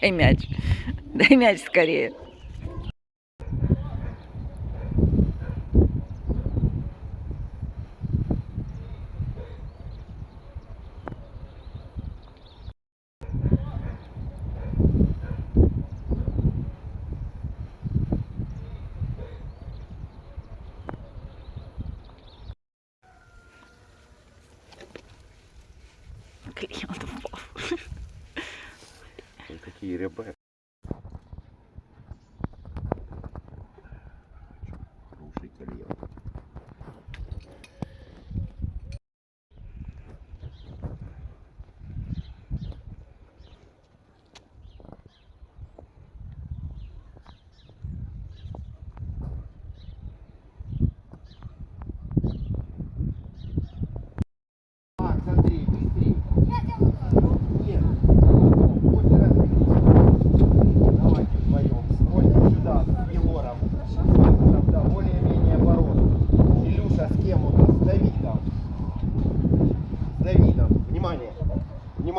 Дай мяч. Дай мяч скорее.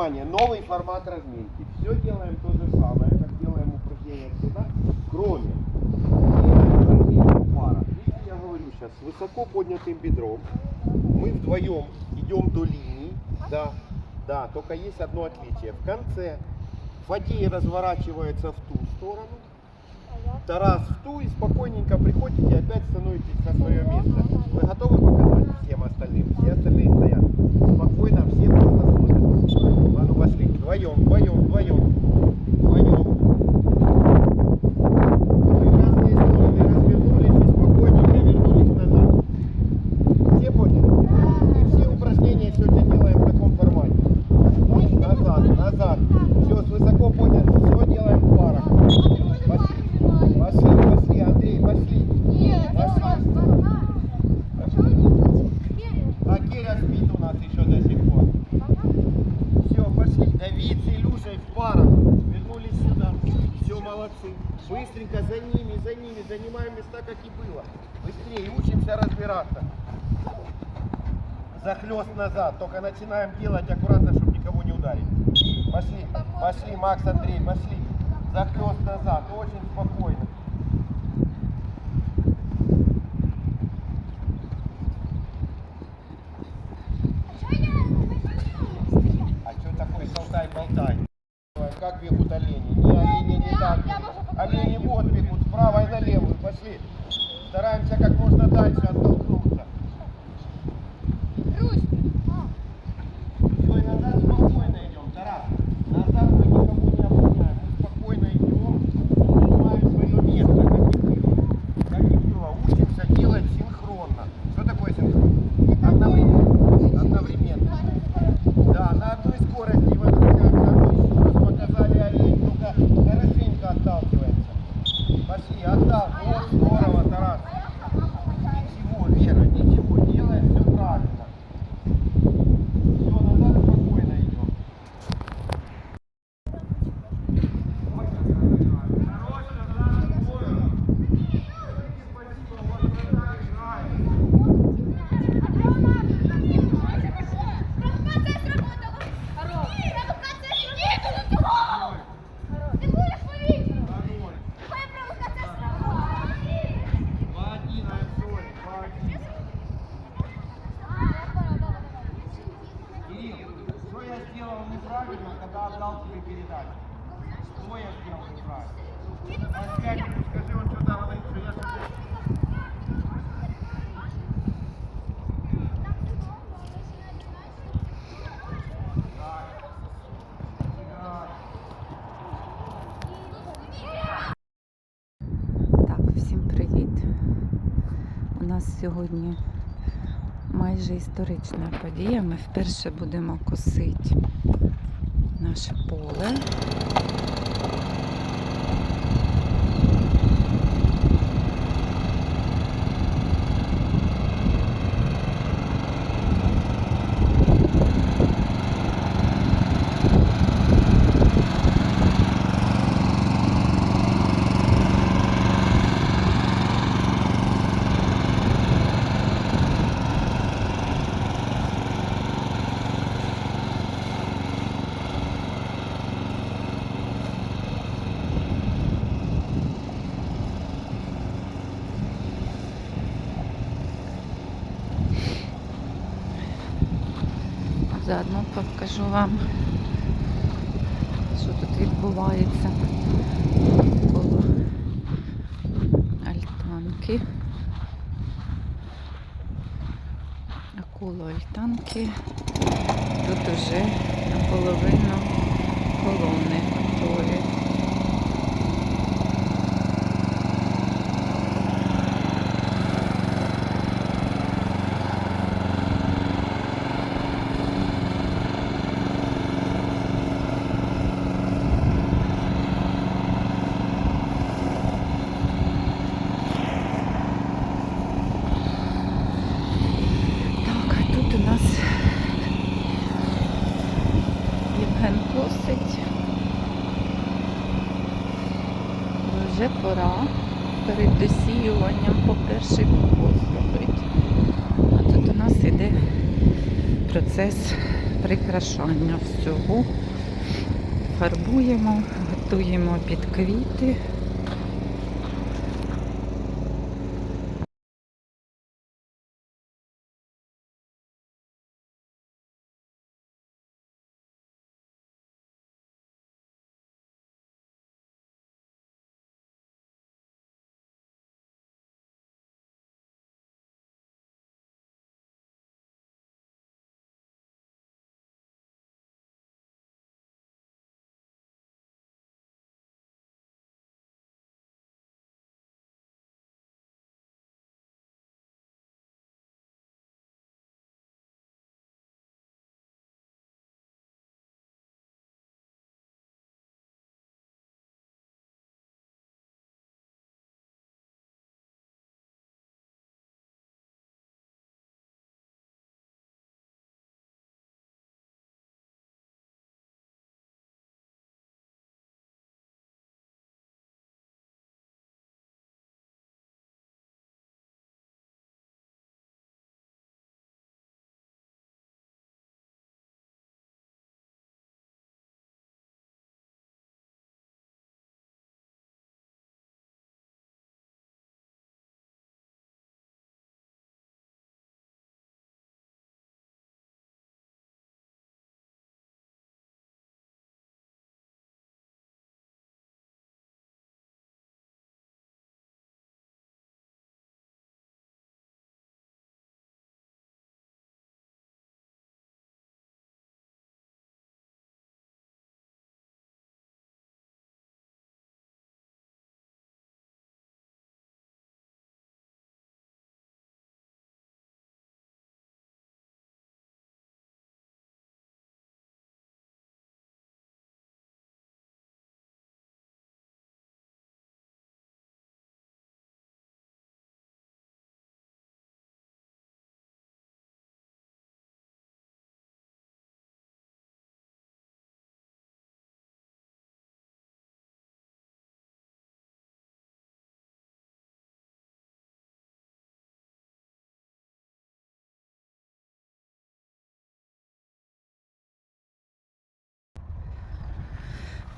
Внимание. Новый формат разминки. Все делаем то же самое, как делаем упражнения всегда, кроме сейчас, с высоко поднятым бедром. Мы вдвоем идем до линии. Да, да, только есть одно отличие. В конце Фадей разворачивается в ту сторону, Тарас в ту и спокойненько приходите опять становитесь на свое место. Вы готовы показать всем остальным? Все остальные стоят. Спокойно, все просто смотрят. А ну пошли. Вдвоем, вдвоем, вдвоем. Вдвоем. Вы в разные стороны развернулись и спокойненько вернулись назад. Все поняли? И все упражнения сегодня делаем в таком формате. Назад, назад. Все, с высоко поднят. Все делаем в парах. Пошли, пошли, пошли, Андрей, пошли. А Киря спит у нас еще до сих пор. Все, пошли. Давид с Илюшей в парах. Вернулись сюда. Все, молодцы. Быстренько за ними, за ними. Занимаем места, как и было. Быстрее, учимся разбираться. Захлест назад. Только начинаем делать аккуратно, чтобы никого не ударить. Пошли, пошли, Макс, Андрей, пошли. Захлест назад. Очень спокойно. А что такое шалтай-болтай? Как бегут олени? Не олени не так. Олени вот бегут, справа и налево. Пошли. Сделал неправильно, когда отдал тебе передачу? Что я сделал неправильно? Святику скажи, он что-то говорит, что я что-то... Так, всім привіт. У нас сьогодні майже історична подія. Ми вперше будемо косити наше поле. Покажу вам, що тут відбувається коло альтанки. А коло альтанки тут уже наполовину колони готові. Так, а тут у нас Євген косить. Бо Вже пора перед досіюванням по перший покос робити. А тут у нас іде процес прикрашання всього. Фарбуємо, готуємо під квіти.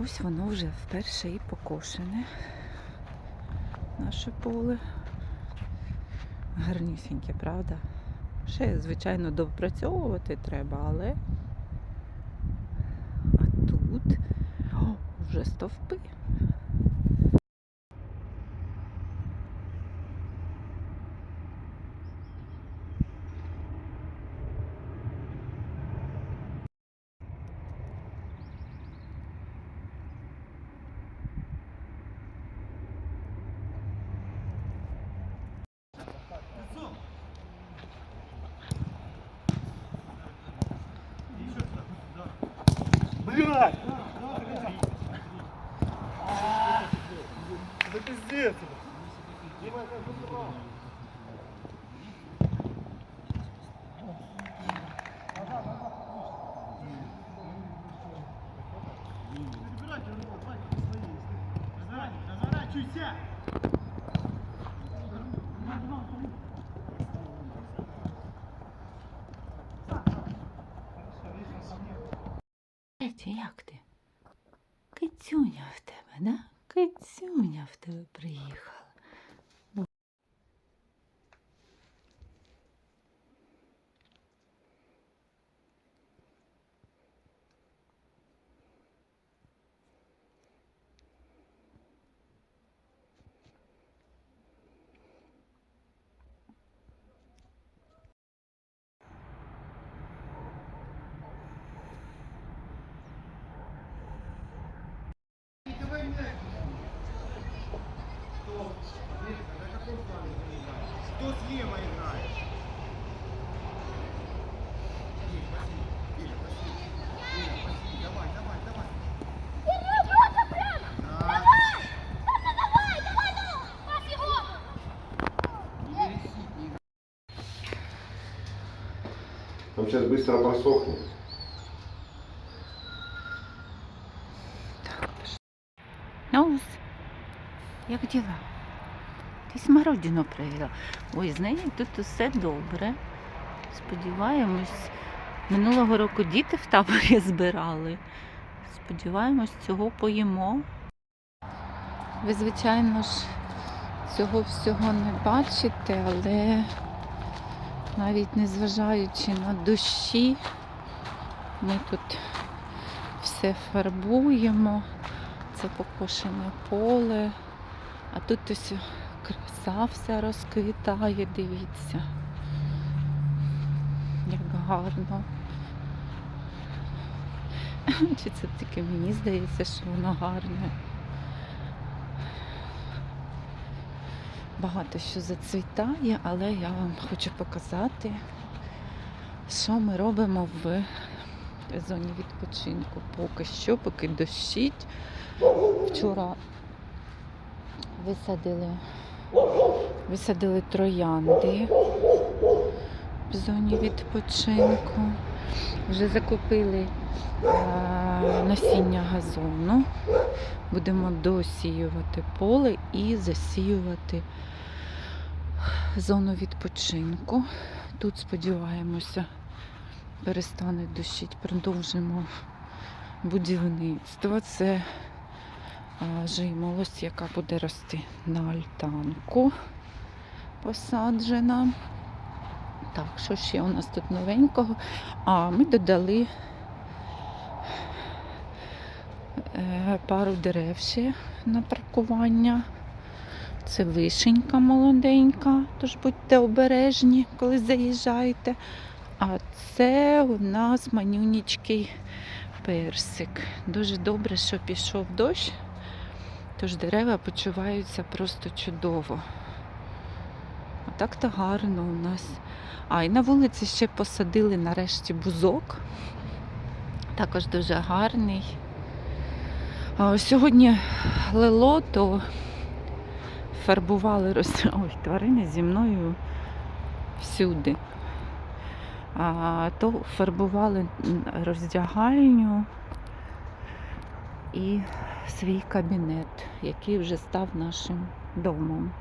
Ось воно вже вперше і покошене. Наше поле. Гарнісіньке, правда? Ще, звичайно, допрацьовувати треба, але а тут О, вже стовпи. Блядь! Да пиздец! Дима, Разворачивайся! Як ти? Кицюня в тебе, да? Кицюня в тебе приїхала. Там сейчас быстро просохнет. Ну, як діла? Ти смородину привела. Ой, з нею тут усе добре. Сподіваємось, минулого року діти в таборі збирали. Сподіваємось, цього поїмо. Ви, звичайно ж, цього всього не бачите, але навіть незважаючи на дощі, ми тут все фарбуємо. Це покошене поле. А тут ось краса вся розквітає, дивіться. Як гарно. Чи це тільки мені здається, що воно гарне? Багато що зацвітає, але я вам хочу показати, що ми робимо в зоні відпочинку. Поки що, поки дощить. Вчора висадили, висадили троянди в зоні відпочинку. Вже закупили е, насіння газону. Будемо досіювати поле і засіювати зону відпочинку. Тут, сподіваємося, перестане дощить, продовжимо будівництво. Це жимолость, яка буде рости на альтанку посаджена. Так, що ще у нас тут новенького? А, ми додали е, пару дерев ще на паркування. Це вишенька молоденька, тож будьте обережні, коли заїжджаєте. А це у нас манюнічкий персик. Дуже добре, що пішов дощ, тож дерева почуваються просто чудово. А так то гарно у нас. А, і на вулиці ще посадили нарешті бузок. Також дуже гарний. Сьогодні лило, то фарбували роз... Ой, тварини зі мною всюди. А, то фарбували роздягальню і свій кабінет, який вже став нашим домом.